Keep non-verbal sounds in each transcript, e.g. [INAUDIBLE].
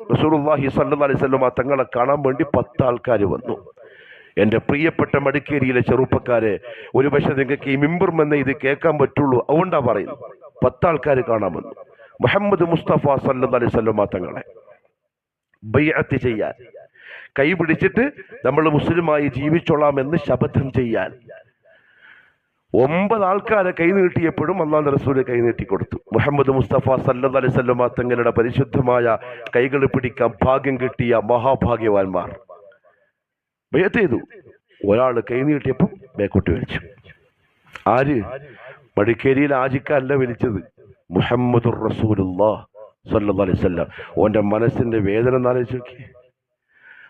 റസൂലുള്ളാഹി സ്വല്ലല്ലാഹി അലൈഹി വസല്ലം തങ്ങളെ കാണാൻ വേണ്ടി പത്ത് ആൾക്കാർ വന്നു. എന്റെ പ്രിയപ്പെട്ട മടിക്കേരിയിലെ ചെറുപ്പക്കാരെ ഒരു പക്ഷെ നിങ്ങൾക്ക് ഈ മിമ്പറും എന്ന ഇത് കേൾക്കാൻ പറ്റുള്ളൂ അതുകൊണ്ടാ പറയുന്നു പത്ത് ആൾക്കാർ കാണാൻ വന്നു. മുഹമ്മദ് മുസ്തഫ സല്ലു അലൈഹി വസല്ലം തങ്ങളെ. ബൈഅത്ത് ചെയ്യാൻ. കൈ പിടിച്ചിട്ട് നമ്മൾ മുസ്ലിമായി ജീവിച്ചോളാം എന്ന് ശപഥം ചെയ്യാൻ. ഒമ്പത് ആൾക്കാരെ കൈ നീട്ടിയപ്പോഴും അള്ളാഹ് കൈ നീട്ടി കൊടുത്തു മുഹമ്മദ് മുസ്തഫ സല്ലല്ലാഹു അലൈഹി വസല്ലം തങ്ങളുടെ പരിശുദ്ധമായ കൈകൾ പിടിക്കാൻ ഭാഗ്യം കിട്ടിയ മഹാഭാഗ്യവാന്മാർ. ചെയ്തു. ഒരാൾ കൈ നീട്ടിയപ്പോൾ ബേക്കോട്ട് വലിച്ചു. ആര്? മടിക്കേരിയിൽ ആജിക്കല്ല വലിച്ചത് മുഹമ്മദ് റസൂലുള്ള സല്ലു അലൈഹി വസല്ലം. ഓന്റെ മനസ്സിന്റെ വേദന എന്നാലോചിച്ച് ആലോചിച്ച് നോക്കി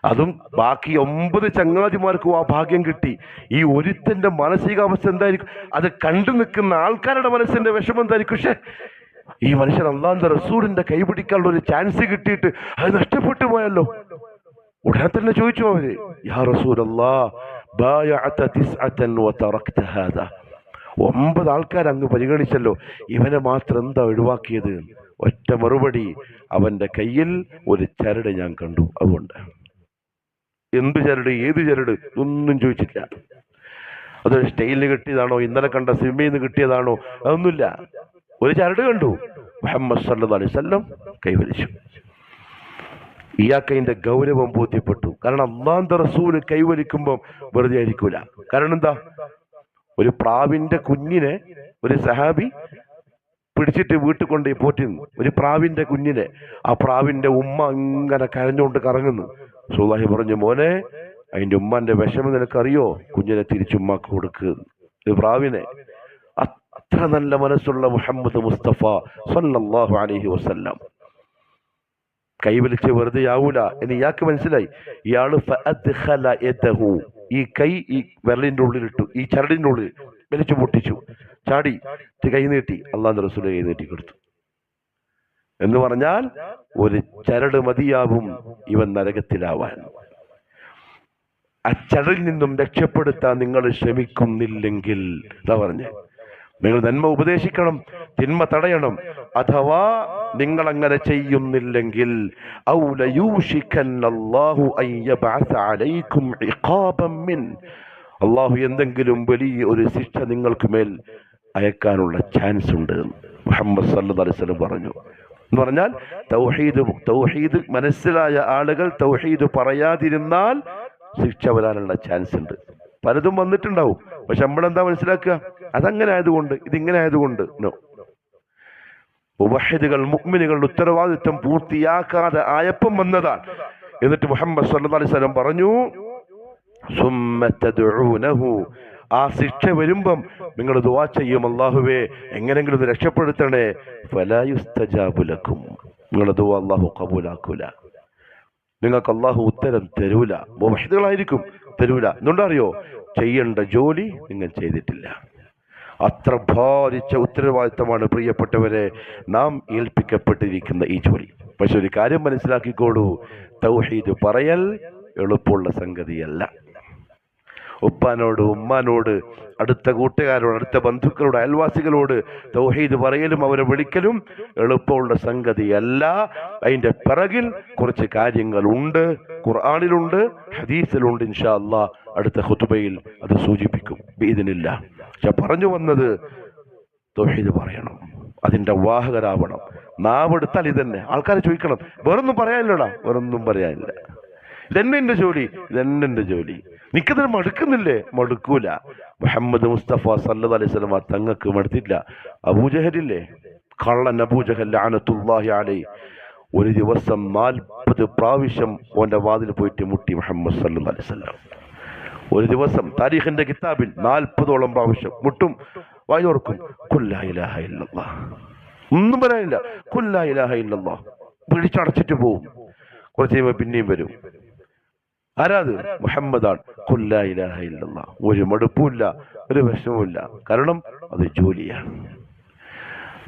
അതും ബാക്കി ഒമ്പത് ചങ്ങാതിമാർക്കും ആ ഭാഗ്യം കിട്ടി. ഈ ഒരുത്തന്റെ മാനസികാവസ്ഥ എന്തായിരിക്കും? അത് കണ്ടു നിൽക്കുന്ന ആൾക്കാരുടെ മനസ്സിന്റെ വിഷമം എന്തായിരിക്കും? പക്ഷെ ഈ മനുഷ്യൻ അള്ളാന്റെ റസൂലിന്റെ കൈപിടിക്കാനുള്ള ഒരു ചാൻസ് കിട്ടിയിട്ട് അത് നഷ്ടപ്പെട്ടു പോയല്ലോ. ഉടനെ തന്നെ ചോദിച്ചു അവർ യാ ഹാദാ. ഒമ്പത് ആൾക്കാർ അങ്ങ് പരിഗണിച്ചല്ലോ. ഇവനെ മാത്രം എന്താ ഒഴിവാക്കിയത്? ഒറ്റ മറുപടി. അവന്റെ കയ്യിൽ ഒരു ചരട് ഞാൻ കണ്ടു. അതുകൊണ്ട് എന്ത് ചരട് ഏത് ചരട് ഒന്നും ചോദിച്ചില്ല അതൊരു സ്റ്റൈലിന് കിട്ടിയതാണോ ഇന്നലെ കണ്ട സിനിമയിൽ നിന്ന് കിട്ടിയതാണോ അതൊന്നുമില്ല. ഒരു ചരട് കണ്ടു. മുഹമ്മദ് സല്ലു അലൈഹി വസല്ലം കൈവരിച്ചു. ഇയാൾക്ക് ഗൗരവം ബോധ്യപ്പെട്ടു. കാരണം അന്നാന്ത റസൂൽ കൈവലിക്കുമ്പോൾ വെറുതെ ആയിരിക്കൂല. കാരണം എന്താ? ഒരു പ്രാവിന്റെ കുഞ്ഞിനെ ഒരു സഹാബി പിടിച്ചിട്ട് വീട്ടിൽ കൊണ്ടുപോയി പോറ്റിരുന്നു ഒരു പ്രാവിന്റെ കുഞ്ഞിനെ. ആ പ്രാവിന്റെ ഉമ്മ ഇങ്ങനെ കരഞ്ഞുകൊണ്ട് കറങ്ങുന്നു. സുഹാഹി പറഞ്ഞു മോനെ അതിന്റെ ഉമ്മാന്റെ വിഷമം നിനക്കറിയോ? കുഞ്ഞിനെ തിരിച്ചുമ്മാക്ക് കൊടുക്കുക ഒരു പ്രാവിനെ. അത്ര നല്ല മനസ്സുള്ള മുഹമ്മദ് മുസ്തഫ സല്ലല്ലാഹു അലൈഹി വസല്ലം. കൈവലിച്ച് വെറുതെ ആവൂല എന്ന് ഇയാൾക്ക് മനസ്സിലായി. ഇയാൾ. ഈ കൈ ഈ വിരലിന്റെ ഉള്ളിലിട്ടു. ഈ ചരടിന്റെ ഉള്ളിൽ വലിച്ചു പൊട്ടിച്ചു. ചാടി കൈനീട്ടി അള്ളാഹു കൈനീട്ടി റസൂൽ കൈ നീട്ടി കൊടുത്തു. എന്ന് പറഞ്ഞാൽ ഒരു ചരട് മതിയാവും ഇവൻ നരകത്തിലാവാൻ. ആ ചരടിൽ നിന്നും രക്ഷപ്പെടുത്താൻ നിങ്ങൾ ശ്രമിക്കുന്നില്ലെങ്കിൽ എന്താ പറഞ്ഞേ. നിങ്ങൾ നന്മ ഉപദേശിക്കണം തിന്മ തടയണം അഥവാ നിങ്ങൾ അങ്ങനെ ചെയ്യുന്നില്ലെങ്കിൽ അള്ളാഹു എന്തെങ്കിലും വലിയ ഒരു ശിക്ഷ നിങ്ങൾക്ക് മേൽ അയക്കാനുള്ള ചാൻസ് ഉണ്ട് മുഹമ്മദ് സല്ലു അലൈഹി വസല്ലം പറഞ്ഞു. എന്ന് പറഞ്ഞാൽ തൗഹീദ് തൗഹീദ് മനസ്സിലായ ആളുകൾ തൗഹീദ് പറയാതിരുന്നാൽ ശിക്ഷ വരാനുള്ള ചാൻസ് ഉണ്ട്. പലതും വന്നിട്ടുണ്ടാവും. പക്ഷെ നമ്മളെന്താ മനസ്സിലാക്കുക? അതങ്ങനെ ആയതുകൊണ്ട് ഇതിങ്ങനെ ആയതുകൊണ്ട് നോ മുവഹിദുകൾ മുഅ്മിനുകളുടെ ഉത്തരവാദിത്വം പൂർത്തിയാക്കാതെ ആയപ്പം വന്നതാണ്. എന്നിട്ട് മുഹമ്മദ് സല്ലു അലൈഹി പറഞ്ഞു ആ ശിക്ഷ വരുമ്പം നിങ്ങൾ ദുവാ ചെയ്യും അല്ലാഹുവേ എങ്ങനെങ്കിലും ഇത് രക്ഷപ്പെടുത്തണേ. ഫലായുസ്തജാബുലക്കും നിങ്ങൾ ദുവാ അല്ലാഹു കബൂലാക്കൂല. നിങ്ങൾക്ക് അള്ളാഹു ഉത്തരം തരൂല. മുവഹിദുകളായിരിക്കും തരൂല. എന്നുണ്ടറിയോ ചെയ്യേണ്ട ജോലി നിങ്ങൾ ചെയ്തിട്ടില്ല. അത്ര ഭാരിച്ച ഉത്തരവാദിത്തമാണ് പ്രിയപ്പെട്ടവരെ നാം ഏൽപ്പിക്കപ്പെട്ടിരിക്കുന്ന ഈ ജോലി. പക്ഷെ ഒരു കാര്യം മനസ്സിലാക്കിക്കോളൂ. തൗഹീദ് പറയൽ എളുപ്പമുള്ള സംഗതിയല്ല. ഉപ്പാനോട് ഉമ്മാനോട് അടുത്ത കൂട്ടുകാരോട് അടുത്ത ബന്ധുക്കളോട് അയൽവാസികളോട് തൗഹീദ് പറയലും അവരെ വിളിക്കലും എളുപ്പമുള്ള സംഗതിയല്ല. അതിന്റെ പിറകിൽ കുറച്ച് കാര്യങ്ങളുണ്ട് ഖുർആാനിലുണ്ട് ഹദീസിലുണ്ട് ഇൻഷാ അല്ലാ അടുത്ത ഹുതുബയിൽ അത് സൂചിപ്പിക്കും. ഇതിനില്ല പക്ഷെ പറഞ്ഞു വന്നത് തൗഹീദ് പറയണം. അതിന്റെ വാഹകരാവണം. നാവെടുത്താൽ ഇതന്നെ. ആൾക്കാരെ ചോദിക്കണം വേറൊന്നും പറയാനില്ലടാ? വേറൊന്നും പറയാനില്ല. ഇതെന്നെ ജോലി ഇതെന്നെ ജോലി. നിക്കതിന് മടുക്കുന്നില്ലേ? മടുക്കൂല. മുഹമ്മദ് മുസ്തഫ സല്ലു അലൈഹി സ്വലമ തങ്ങക്ക് മടുത്തില്ല. അബൂജഹലില്ലേ? കള്ളൻ അബൂജഹൽ അനത്തുല്ലാഹി അലൈ ഒരു ദിവസം നാൽപ്പത് പ്രാവശ്യം ഓന്റെ വാതിൽ പോയിട്ട് മുട്ടി മുഹമ്മദ് സല്ലു അലൈഹി സ്വലം ഒരു ദിവസം താരീഖിന്റെ കിതാബിൽ നാൽപ്പതോളം പ്രാവശ്യം മുട്ടും വായോർക്കും ഇലാഹ ഇല്ലല്ലാ ഒന്നും പറയാനില്ല. കുല്ലാ ഇലാഹ ഇല്ലല്ലാഹ്. പിടിച്ചടച്ചിട്ട് പോവും. കുറച്ച് കഴിയുമ്പോൾ പിന്നെയും വരും. ആരാത്? മുഹമ്മദാണ്. കുല്ലാ ഇലാഹ ഒരു മടുപ്പുമില്ല ഒരു വിഷമവുമില്ല. കാരണം അത് ജോലിയാണ്.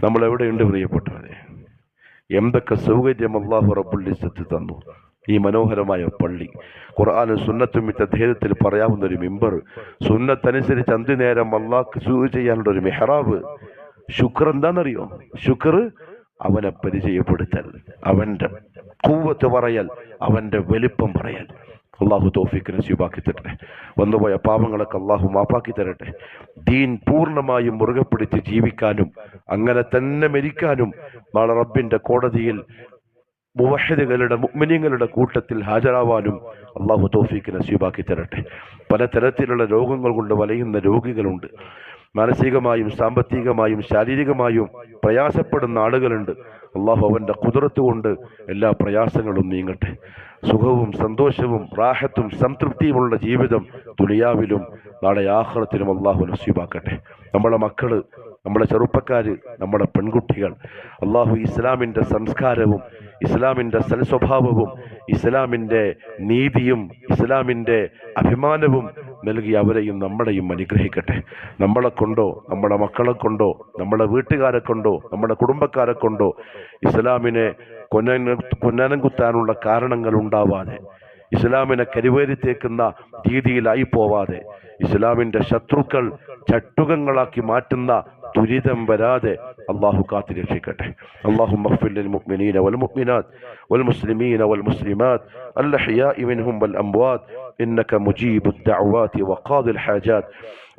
നമ്മൾ എവിടെയുണ്ട് പ്രിയപ്പെട്ടവരെ? എന്തൊക്കെ സൗകര്യം അള്ളാഹു റബ്ബുൽ ഇസ്സത്ത് തന്നു? ഈ മനോഹരമായ പള്ളി. ഖുർആാനും സുന്നത്തും ഇത്ത ധൈര്യത്തിൽ പറയാവുന്ന ഒരു മിമ്പർ. സുന്നത്തനുസരിച്ച് അന്തി നേരം അള്ളാഹ് സൂ ചെയ്യാനുള്ള ഒരു മെഹ്റാബ്. ശുക്ർ എന്താണെന്നറിയോ? ശുക്ർ അവനെ പരിചയപ്പെടുത്തൽ അവന്റെ കൂവത്ത് പറയൽ അവന്റെ വലിപ്പം പറയൽ. അള്ളാഹു തോഫിക്ക് നസീബാക്കി തരട്ടെ. വന്നുപോയ പാപങ്ങളൊക്കെ അള്ളാഹു മാപ്പാക്കി തരട്ടെ. ദീൻ പൂർണമായും മുറുകെ പിടിച്ച് ജീവിക്കാനും അങ്ങനെ തന്നെ മരിക്കാനും നാളെ റബ്ബിന്റെ കോടതിയിൽ മുവഹിദുകളുടെ മുഅ്മിനീങ്ങളുടെ കൂട്ടത്തിൽ ഹാജരാവാനും അള്ളാഹു തോഫിക്ക് നസീബാക്കി തരട്ടെ. പലതരത്തിലുള്ള രോഗങ്ങൾ കൊണ്ട് വലയുന്ന രോഗികളുണ്ട്. മാനസികമായും സാമ്പത്തികമായും ശാരീരികമായും പ്രയാസപ്പെടുന്ന ആളുകളുണ്ട്. അള്ളാഹു അവന്റെ കുതിരത്ത് കൊണ്ട് എല്ലാ പ്രയാസങ്ങളും നീങ്ങട്ടെ. സുഖവും സന്തോഷവും റാഹത്തും സംതൃപ്തിയുമുള്ള ജീവിതം ദുനിയാവിലും നാളെ ആഹ്ലത്തിലും അള്ളാഹു നസീബാക്കട്ടെ. നമ്മളെ മക്കൾ നമ്മളെ ചെറുപ്പക്കാർ നമ്മുടെ പെൺകുട്ടികൾ. അള്ളാഹു ഇസ്ലാമിന്റെ സംസ്കാരവും ഇസ്ലാമിന്റെ സൽസ്വഭാവവും ഇസ്ലാമിന്റെ നീതിയും ഇസ്ലാമിന്റെ അഭിമാനവും നൽകി അവരെയും നമ്മളെയും അനുഗ്രഹിക്കട്ടെ. നമ്മളെ കൊണ്ടോ നമ്മുടെ മക്കളെ കൊണ്ടോ നമ്മുടെ വീട്ടുകാരെ കൊണ്ടോ നമ്മുടെ കുടുംബക്കാരെ കൊണ്ടോ ഇസ്ലാമിനെ കൊന്ന കൊന്നനം കുത്താനുള്ള കാരണങ്ങൾ ഉണ്ടാവാതെ ഇസ്ലാമിനെ കരുവേരിത്തേക്കുന്ന രീതിയിലായി പോവാതെ ഇസ്ലാമിന്റെ ശത്രുക്കൾ ചട്ടുകങ്ങളാക്കി മാറ്റുന്ന ദുരിതം വരാതെ അള്ളാഹു കാത്തു രക്ഷിക്കട്ടെ അള്ളാഹു للمؤمنين والمؤمنات والمسلمين والمسلمات الأحياء منهم والأموات إنك مجيب الدعوات وقاضي الحاجات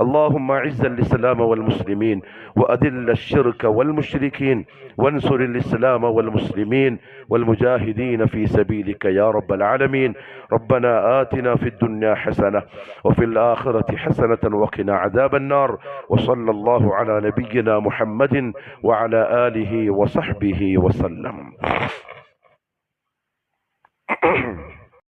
اللهم اعز الإسلام والمسلمين وأذل الشرك والمشركين وانصر الإسلام والمسلمين والمجاهدين في سبيلك يا رب العالمين. ربنا آتنا في الدنيا حسنة وفي الآخرة حسنة وقنا عذاب النار. وصلى الله على نبينا محمد وعلى آله وصحبه وسلم. [CLEARS THROAT]